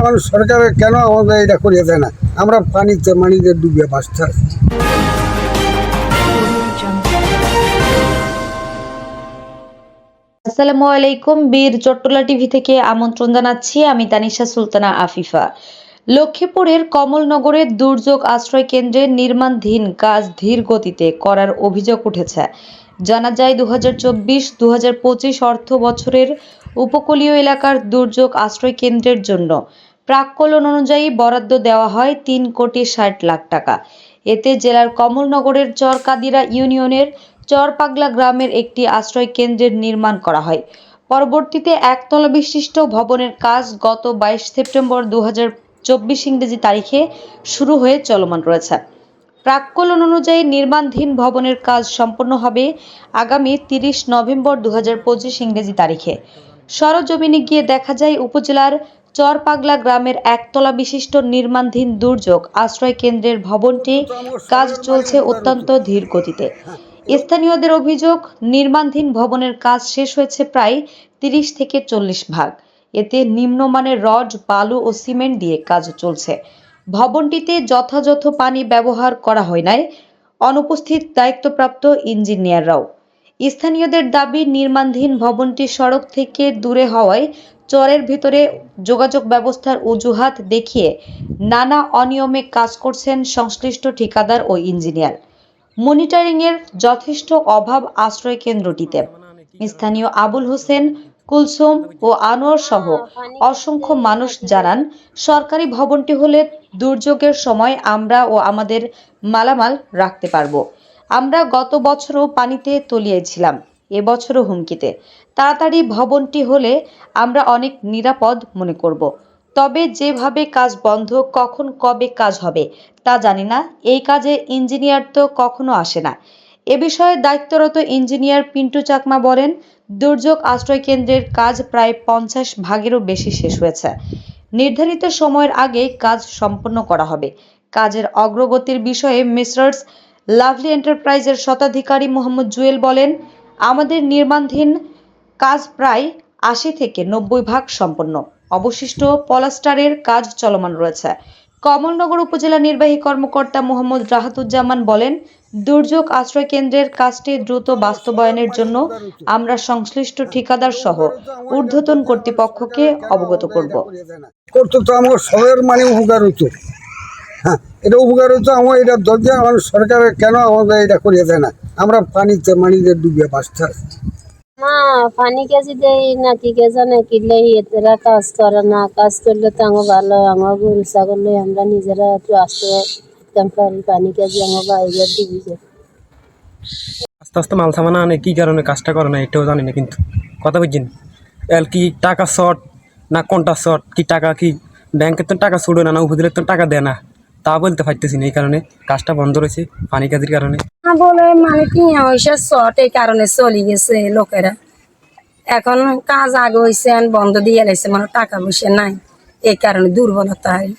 আমার সরকার কেন আমাদের এটা করিয়ে দেয় না? আমরা পানিতে মানিতে বাঁচতে আসসালামু আলাইকুম, বীর চট্টলা টিভি থেকে আমন্ত্রণ জানাচ্ছি। আমি তানিশা সুলতানা আফিফা। লক্ষ্মীপুরের কমলনগরের দুর্যোগ আশ্রয় কেন্দ্রের নির্মাণধীন কাজ ধীর গতিতে করার অভিযোগ উঠেছে। জানা যায় দু হাজার চব্বিশ অর্থ বছরের উপকূলীয় এলাকার দুর্যোগ আশ্রয় কেন্দ্রের জন্য। প্রাক্কলন অনুযায়ী বরাদ্দ দেওয়া হয় তিন কোটি ষাট লাখ টাকা। এতে জেলার কমলনগরের চরকাদিরা ইউনিয়নের চরপাগলা গ্রামের একটি আশ্রয় কেন্দ্রের নির্মাণ করা হয়। পরবর্তীতে একতলা বিশিষ্ট ভবনের কাজ গত বাইশ সেপ্টেম্বর দু চব্বিশ ইংরেজি তারিখে শুরু হয়ে চলমান রয়েছে। প্রাক্কলন অনুযায়ী নির্মাণধীন ভবনের কাজ সম্পন্ন হবে আগামী তিরিশ নভেম্বর দু ইংরেজি তারিখে। সরজমিনে গিয়ে দেখা যায় উপজেলার চরপাগলা গ্রামের একতলা বিশিষ্ট নির্মাণধীন দুর্যোগ আশ্রয় কেন্দ্রের ভবনটি কাজ চলছে অত্যন্ত ধীর গতিতে। স্থানীয়দের অভিযোগ, নির্মাণধীন ভবনের কাজ শেষ হয়েছে প্রায় তিরিশ থেকে চল্লিশ ভাগ। এতে নিম্নমানের রড, বালু ও সিমেন্ট দিয়ে কাজ চলছে। ভবনটিতে যথাযথ পানি ব্যবহার করা হয় নাই। অনুপস্থিত দায়িত্বপ্রাপ্ত ইঞ্জিনিয়াররাও স্থানীয়দের দাবি, নির্মাণধীন ভবনটি সড়ক থেকে দূরে হওয়ায় চরের ভিতরে যোগাযোগ ব্যবস্থার অজুহাত দেখিয়ে নানা অনিয়মে কাজ করছেন সংশ্লিষ্ট ঠিকাদার ও ইঞ্জিনিয়ার। মনিটরিংয়ের যথেষ্ট অভাব আশ্রয় কেন্দ্রটিতে। স্থানীয় আবুল হোসেন, কুলসুম ও আনোয়ার সহ অসংখ্য মানুষ জানান, সরকারি ভবনটি হলে দুর্যোগের সময় আমরা ও আমাদের মালামাল রাখতে পারব। আমরা গত বছরও পানিতে তলিয়েছিলাম এবছরও হুমকিতে। তাড়াতাড়ি ভবনটি হলে আমরা অনেক নিরাপদ মনে করব। তবে যেভাবে কাজ বন্ধ, কখন কবে কাজ হবে, তা জানি না। এই কাজে ইঞ্জিনিয়ার তো কখনো আসে না। এ বিষয়ে দায়িত্বরত ইঞ্জিনিয়ার পিন্টু চাকমা বলেন, দুর্যোগ আশ্রয় কেন্দ্রের কাজ প্রায় পঞ্চাশ ভাগেরও বেশি শেষ হয়েছে। নির্ধারিত সময়ের আগে কাজ সম্পন্ন করা হবে। কাজের অগ্রগতির বিষয়ে মিস্টার্স লাভলি এন্টারপ্রাইজের শতাধিকারী মোহাম্মদ জুয়েল বলেন, আমাদের নির্মাণধীন কাজ প্রায় আশি থেকে নব্বই ভাগ সম্পন্ন। অবশিষ্ট পলাস্টারের কাজ চলমান রয়েছে। কমলনগর উপজেলা নির্বাহী কর্মকর্তা মোহাম্মদ রাহাতুজ্জামান বলেন, দুর্যোগ আশ্রয় কেন্দ্রের কাজটি দ্রুত বাস্তবায়নের জন্য আমরা সংশ্লিষ্ট ঠিকাদার সহ ঊর্ধ্বতন কর্তৃপক্ষকে অবগত করব। করতো তো আমার সবের মানে উপকার হতো হ্যাঁ এটা উপকার হতো আমার এটা দরজা আমার সরকার কেন আমাদের এটা করিয়ে দেয় না? আমরা পানিতে মানিতে ডুবে বাঁচতে। মা পানি কেজি দেই নাকি কে জানে? কিনলে এরা কাজ করে না কাজ করলে তো আমার ভালো আমার গরু ছাগল আমরা নিজেরা একটু আসতে পারি পানি কেজি আমার বাইরে ডুবি যায় আস্তে আস্তে মাল সামান আনে কী কারণে কাজটা করে না এটাও জানি না কিন্তু। কথা বুঝছেন? এর কি টাকা শর্ট না কোনটা শর্ট? কি টাকা কি ব্যাংকের তো টাকা ছুড়ে না না উপজেলার তো টাকা দেয় না? তা বলতে পারতেছি না, এই কারণে কাজটা বন্ধ রয়েছে, পানি কাজের কারণে। বলে মানে কি হয়েছে শর্ট, এই কারণে চলে গেছে লোকেরা। এখন কাজ আগে হয়েছে বন্ধ দিয়ে লাইছে মানে টাকা পয়সা নাই, এই কারণে দুর্বলতা। হয়